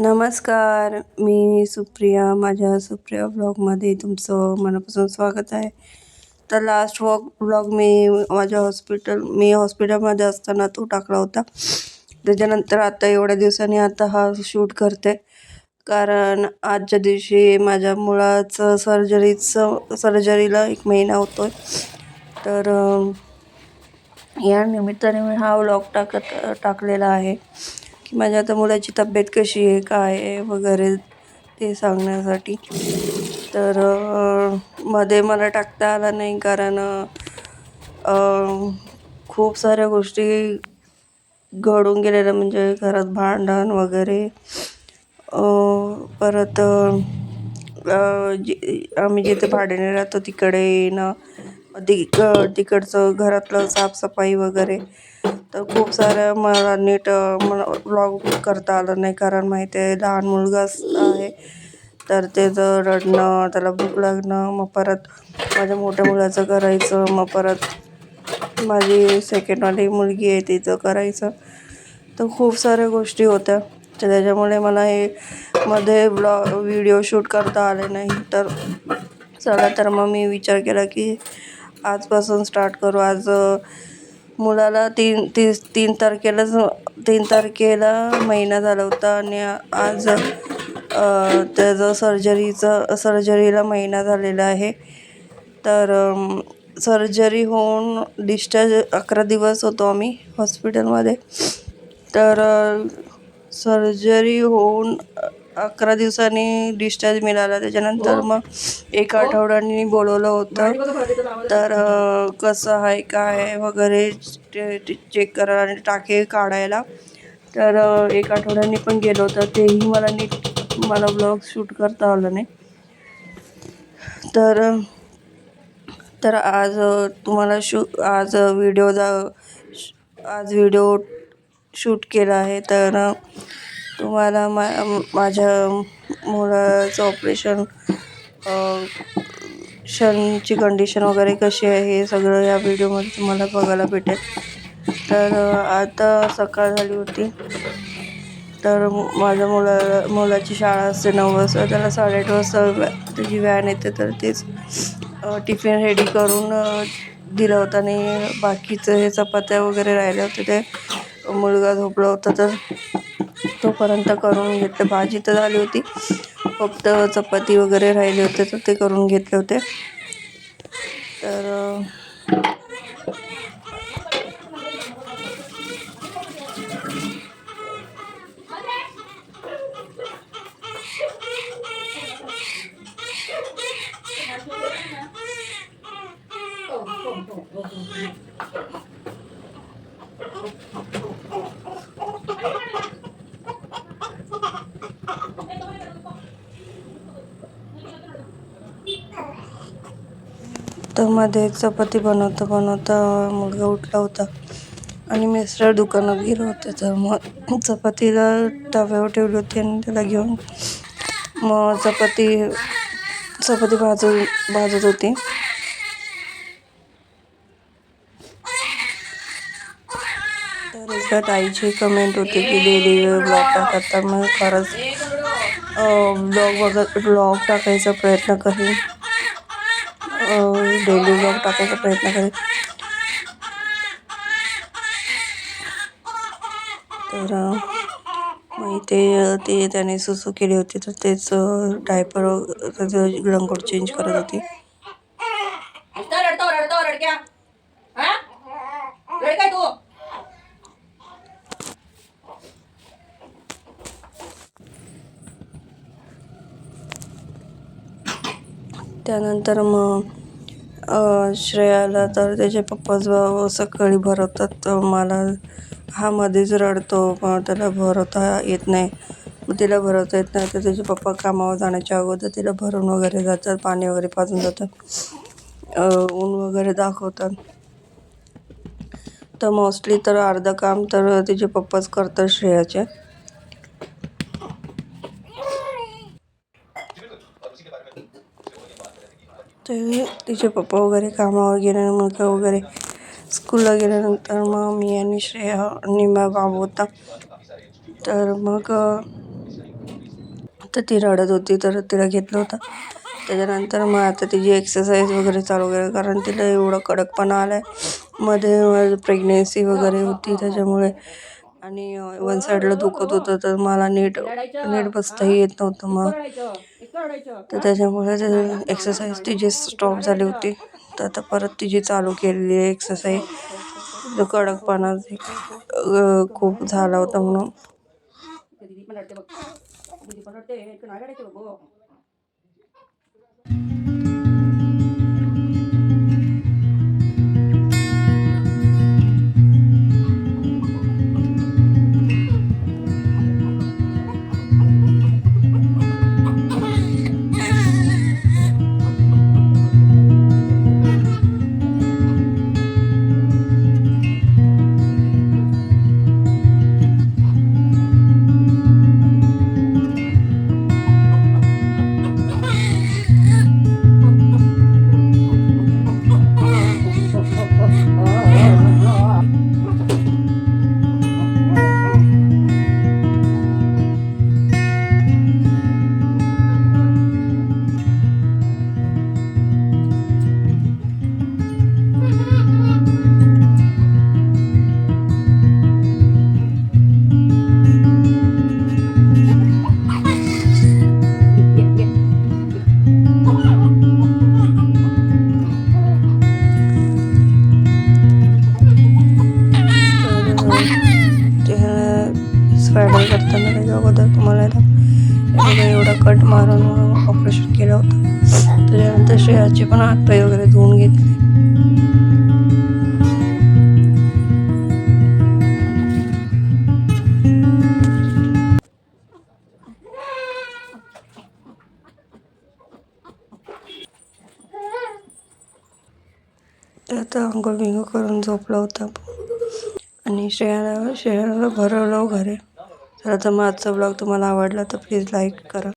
नमस्कार मी सुप्रिया. माझ्या सुप्रिया ब्लॉगमध्ये तुमचं मनापासून स्वागत आहे. तर लास्ट वॉक ब्लॉग मी माझ्या हॉस्पिटल मी हॉस्पिटलमध्ये असताना तो टाकला होता. त्याच्यानंतर आता एवढ्या दिवसांनी आता हा शूट करते. कारण आजच्या दिवशी माझ्या मुलाचं सर्जरीचं सर्जरीला एक महिना होतो आहे तर या निमित्ताने मी हा व्लॉग टाकत टाकलेला आहे. की माझ्या आता मुलाची तब्येत कशी आहे काय आहे वगैरे ते सांगण्यासाठी. तर मध्ये मला टाकता आला नाही कारण खूप साऱ्या गोष्टी घडून गेलेल्या म्हणजे घरात भांडण वगैरे. परत जी आम्ही जिथे भाड्याने राहतो तिकडे येणं. तिक तिकडचं घरातलं साफसफाई वगैरे. तर खूप साऱ्या मला नीट मला व्लॉग करता आलं नाही कारण माहिती आहे लहान मुलगा आहे. तर त्याचं रडणं त्याला भूक लागणं मग परत माझ्या मोठ्या मुलाचं करायचं मग परत माझी सेकंडवाली मुलगी आहे तिचं करायचं. तर खूप साऱ्या गोष्टी होत्या. तर त्याच्यामुळे मला हे मध्ये ब्लॉ व्हिडिओ शूट करता आले नाही. तर चला तर मग मी विचार केला की आजपासून स्टार्ट करू. आज मुलाला तीन तीस तीन तारखेलाच तीन तारखेला महिना झाला होता आणि आज त्याचं सर्जरीचं सर्जरीला महिना झालेला आहे. तर सर्जरी होऊन डिस्चार्ज अकरा दिवस होतो आम्ही हॉस्पिटलमध्ये तर सर्जरी होऊन अकरा दिवसांनी डिस्चार्ज मिळाला. त्याच्यानंतर मग एक आठवड्यानी बोलवलं होतं. तर कसं आहे काय वगैरे चेक करा आणि टाके काढायला. तर एक आठवड्यानी पण गेलो होतं. तेही मला नीट मला ब्लॉग शूट करता आलं नाही. तर तर आज तुम्हाला शू आज व्हिडिओ जा आज व्हिडिओ शूट केला आहे. तर मला तुम्हाला मा माझ्या मुलाचं ऑपरेशन शनची कंडिशन वगैरे कशी आहे हे सगळं या व्हिडिओमध्ये तुम्हाला बघायला भेटेल. तर आता सकाळ झाली होती. तर माझ्या मुला मुलाची शाळा असते नऊ वाजता. त्याला साडेआठ वाजता व्या- त्याची व्हॅन येते तर तेच टिफिन रेडी करून दिलं होतं. आणि बाकीचं हे चपात्या वगैरे राहिल्या होते ते मुलगा झोपला होता तर तोपर्यंत करून घेतलं. भाजी तर झाली होती. फक्त चपाती वगैरे राहिले होते तर ते करून घेतले होते. तर तर मध्ये चपाती बनवता बनवता मुलगा उठला होता. आणि मिस्टर दुकानात गेलो होते. तर मग चपातीला तव्यावर ठेवली होती आणि त्याला घेऊन मग चपाती चपाती भाजून भाजत होती. तर एका ताईची कमेंट होती की डेली ब्लॉग टाकता मग खरंच ब्लॉग बघत ब्लॉग टाकायचा प्रयत्न करेन. डेली ब्लॉग टाकायचा प्रयत्न करेन. तर मग इथे ते त्याने सुसू केली होती तर तेच डायपर त्याचं लंगोट चेंज करत होती. तू. त्यानंतर मग श्रेयाला तर त्याचे पप्पाच भाव सकाळी भरवतात तर मला हा मध्येच रडतो मग त्याला भरवता येत नाही. मग तिला भरवता येत नाही तर त्याचे पप्पा कामावर जाण्याच्या अगोदर तिला भरून वगैरे जातात पाणी वगैरे पाजून जातात ऊन वगैरे दाखवतात. तर मोस्टली तर अर्धं काम तर तिचे पप्पाच करतात श्रेयाचे. ते तिचे पप्पा वगैरे कामावर गेल्यानंतर मुलगा वगैरे स्कूलला गेल्यानंतर मग मी आणि श्रेया आणि बाबू होता. तर मग तर ती रडत होती तर तिला घेतलं होतं. त्याच्यानंतर मग आता तिची एक्सरसाइज वगैरे चालू केलं कारण तिला एवढं कडकपणा आला आहे मध्ये प्रेग्नेन्सी वगैरे होती त्याच्यामुळे आणि वन साईडला दुखत होतं तर मला नीट नीट बसताही येत नव्हतं मग. तर त्याच्यामुळे एक्सरसाइज तिची स्टॉप झाली होती तर आता परत तिची चालू केलेली आहे एक्सरसाइज कडकपणा खूप झाला होता म्हणून. पण त्याच्यानंतर श्रेयाचे पण हातपाय वगैरे धुवून घेतले. आता अंघोळ बिंगो करून झोपला होता. आणि श्रेयाला श्रेयाला भरवलं हो घरे. तर आता मग ब्लॉग तुम्हाला आवडला तर प्लीज लाईक करा.